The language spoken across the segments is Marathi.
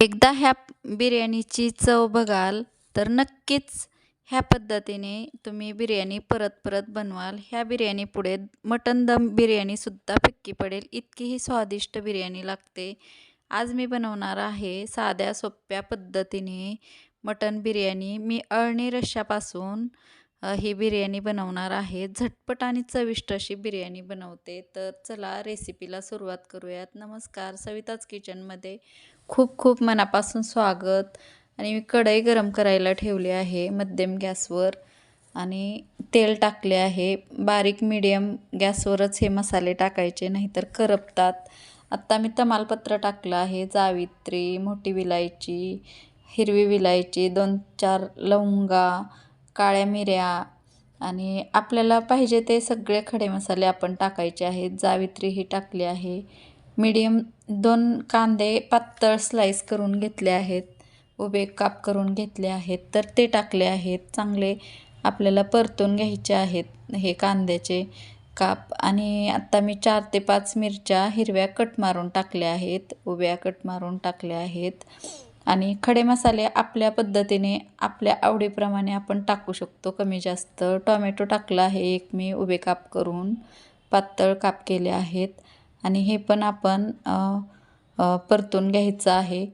एकदा ह्या बिर्याणीची चव बघाल तर नक्कीच ह्या पद्धतीने तुम्ही बिर्याणी परत परत बनवाल. ह्या बिर्याणी पुढे मटन दम बिर्याणीसुद्धा फिक्की पडेल. इतकी ही स्वादिष्ट बिर्याणी लागते. आज मी बनवणार आहे साध्या सोप्या पद्धतीने मटन बिर्याणी. मी अळणी रश्श्यापासून ही बिर्याणी बनवणार आहे. झटपट आणि चविष्ट अशी बिर्याणी बनवते. तर चला रेसिपीला सुरुवात करूयात. नमस्कार. सविताच किचनमध्ये खूप खूप मनापासून स्वागत. आणि मी कढई गरम करायला ठेवली आहे मध्यम गॅसवर. आणि तेल टाकले आहे. बारीक मिडियम गॅसवरच हे मसाले टाकायचे नाहीतर करपतात. आत्ता मी तमालपत्र टाकलं आहे. जावित्री मोठी विलायची हिरवी विलायची दोन चार लवंगा काळ्या मिऱ्या. आणि आपल्याला पाहिजे ते सगळे खडे मसाले आपण टाकायचे आहेत. जावित्री ही टाकली आहे. मीडियम दोन कांदे पातळ स्लाईस करून घेतले आहेत. उभे काप करून घेतले आहेत. तर ते टाकले आहेत. चांगले आपल्याला परतून घ्यायचे आहेत हे कांद्याचे काप. आणि आत्ता मी चार ते पाच मिरच्या हिरव्या कट मारून टाकल्या आहेत. उभ्या कट मारून टाकल्या आहेत. आणि खडे मसाले आपल्या पद्धतीने आपल्या आवडीप्रमाणे आपण टाकू शकतो. कमी जास्त टॉमॅटो टाकला आहे एक मी. उभे काप करून पातळ काप केले आहेत. आणि हे पण आपण परतून घ्यायचं आहे.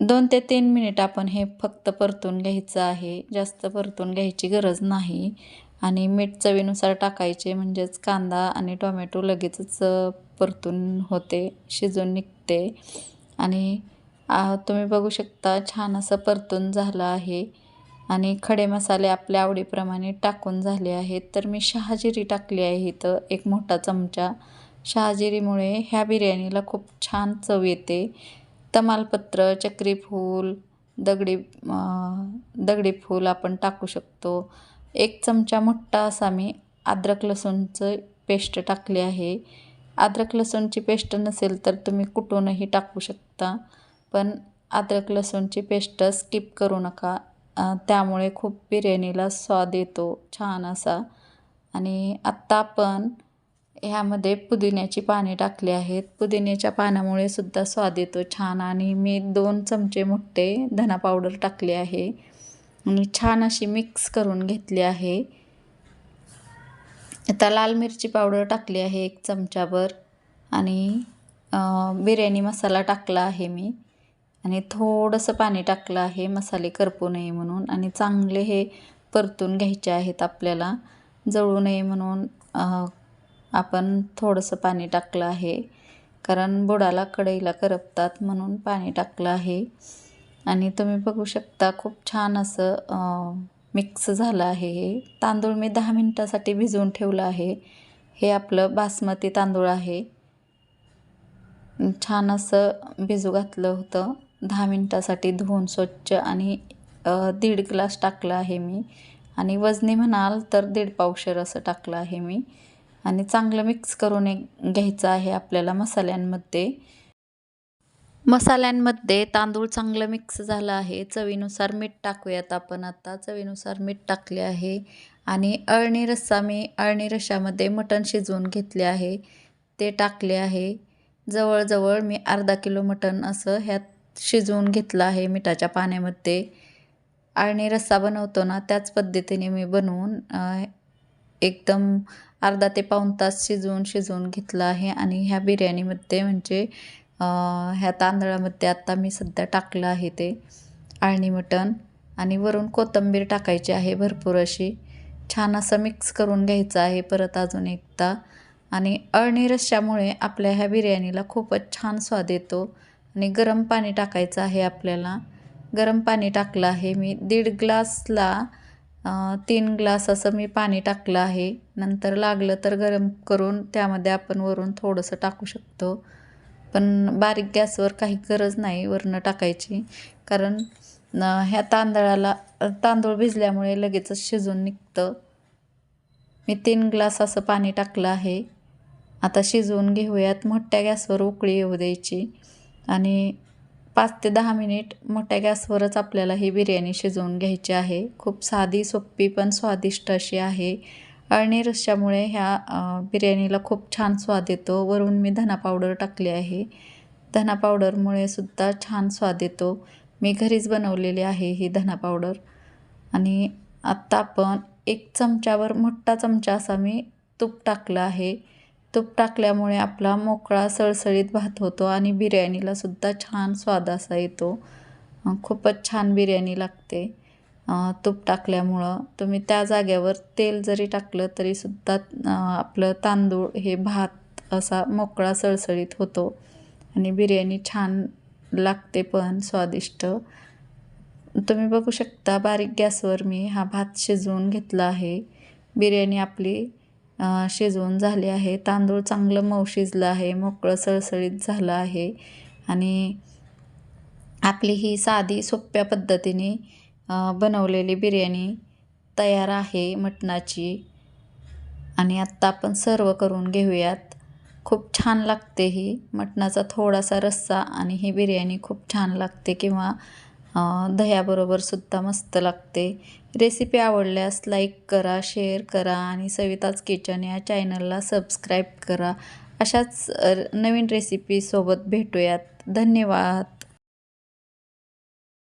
दोन ते तीन मिनिट आपण हे फक्त परतून घ्यायचं आहे. जास्त परतून घ्यायची गरज नाही. आणि मीठ चवीनुसार टाकायचे म्हणजेच कांदा आणि टोमॅटो लगेचच परतून होते शिजून निघते. आणि तुम्ही बघू शकता छान असं परतून झालं आहे. आणि खडे मसाले आपल्या आवडीप्रमाणे टाकून झाले आहेत. तर मी शहाजिरी टाकली आहे. इथं एक मोठा चमचा शहाजिरीमुळे ह्या बिर्याणीला खूप छान चव येते. तमालपत्र चक्री फूल दगडी दगडी फूल आपण टाकू शकतो. एक चमचा मोठा असा मी अद्रक लसूणचं पेस्ट टाकली आहे. अद्रक लसूणची पेस्ट नसेल तर तुम्ही कुठूनही टाकू शकता. पण अद्रक लसूणची पेस्ट स्किप करू नका. त्यामुळे खूप बिर्याणीला स्वाद येतो. छान असा. आणि आत्ता आपण ह्यामध्ये पुदिन्याची पाने टाकली आहेत. पुदिन्याच्या पानामुळे सुद्धा स्वाद येतो छान आणि मी दोन चमचे मोठे धना पावडर टाकले आहे. आणि छान अशी मिक्स करून घेतली आहे. आता लाल मिरची पावडर टाकली आहे एक चमचाभर आणि बिर्याणी मसाला टाकला आहे मी. आणि थोडंसं पाणी टाकलं आहे मसाले करपू नये म्हणून. आणि चांगले हे परतून घ्यायचे आहेत आपल्याला. जळू नये म्हणून आपण थोडंसं पाणी टाकलं आहे. कारण बुडाला कढईला करपतात म्हणून पाणी टाकलं आहे. आणि तुम्ही बघू शकता खूप छान असं मिक्स झालं आहे हे. तांदूळ मी दहा मिनटासाठी भिजवून ठेवलं आहे. हे आपलं बासमती तांदूळ आहे. छान असं भिजू घातलं होतं. दहा मिनटासाठी धुवून स्वच्छ आणि दीड ग्लास टाकलं आहे मी. आणि वजनी म्हणाल तर दीड पावशर असं टाकलं आहे मी. आणि चांगलं मिक्स करून एक घ्यायचं आहे आपल्याला मसाल्यांमध्ये. मसाल्यांमध्ये तांदूळ चांगलं मिक्स झालं आहे. चवीनुसार मीठ टाकूयात आपण आता. चवीनुसार मीठ टाकले आहे. आणि अळणी रस्सा मी अळणी रश्शामध्ये मटण शिजवून घेतले आहे. ते टाकले आहे. जवळजवळ मी अर्धा किलो मटण असं ह्यात शिजवून घेतलं आहे मिठाच्या पाण्यामध्ये. अळणी रस्सा बनवतो ना त्याच पद्धतीने मी बनवून एकदम अर्धा ते पाऊण तास शिजवून शिजवून घेतलं आहे. आणि ह्या बिर्याणीमध्ये म्हणजे ह्या तांदळामध्ये आत्ता मी सध्या टाकलं आहे ते आळणी मटण. आणि वरून कोथिंबीर टाकायची आहे भरपूर अशी. छान असं मिक्स करून घ्यायचं आहे परत अजून एकदा. आणि अळणी रश्श्यामुळे आपल्या ह्या बिर्याणीला खूपच छान स्वाद येतो. आणि गरम पाणी टाकायचं आहे आपल्याला. गरम पाणी टाकलं आहे मी. दीड ग्लासला तीन ग्लास असं मी पाणी टाकलं आहे. नंतर लागलं तर गरम करून त्यामध्ये आपण वरून थोडंसं टाकू शकतो. पण बारीक गॅसवर काही गरज नाही वरणं टाकायची. कारण ह्या तांदळाला तांदूळ भिजल्यामुळे लगेचच शिजून निघतं. मी तीन ग्लास असं पाणी टाकलं आहे. आता शिजवून घेऊयात. मोठ्या गॅसवर उकळी येऊ द्यायची. आणि पाच ते दहा मिनिट मोठ्या गॅसवरच आपल्याला ही बिर्याणी शिजवून घ्यायची आहे. खूप साधी सोपी पण स्वादिष्ट अशी आहे. अळणी रश्श्यामुळे ह्या बिर्याणीला खूप छान स्वाद येतो. वरून मी धना पावडर टाकली आहे. धना पावडरमुळे सुद्धा छान स्वाद येतो. मी घरीच बनवलेली आहे ही धना पावडर. आणि आत्ता आपण एक चमच्यावर मोठा चमचा असा मी तूप टाकलं आहे. तूप टाकल्यामुळे आपला मोकळा सळसळीत भात होतो आणि बिर्याणीला सुद्धा छान स्वाद असा येतो. खूपच छान बिर्याणी लागते. तूप टाकल्यामुळं तुम्ही त्या जाग्यावर तेल जरी टाकलं तरीसुद्धा आपलं तांदूळ हे भात असा मोकळा सळसळीत होतो आणि बिर्याणी छान लागते पण स्वादिष्ट. तुम्ही बघू शकता बारीक गॅसवर मी हा भात शिजवून घेतला आहे. बिर्याणी आपली शिजवून झाले आहे. तांदूळ चांगलं मऊ शिजलं आहे. मोकळं सळसळीत झालं आहे. आणि आपली ही साधी सोप्या पद्धतीने बनवलेली बिर्याणी तयार आहे मटणाची. आणि आत्ता आपण सर्व करून घेऊयात. खूप छान लागते ही. मटणाचा थोडासा रस्सा आणि ही बिर्याणी खूप छान लागते किंवा दह्याबरोबर सुद्धा मस्त लागते. रेसिपी आवडल्यास लाईक करा शेअर करा आणि सविताच किचन या चॅनलला सबस्क्राईब करा. अशाच नवीन रेसिपीसोबत भेटूयात. धन्यवाद.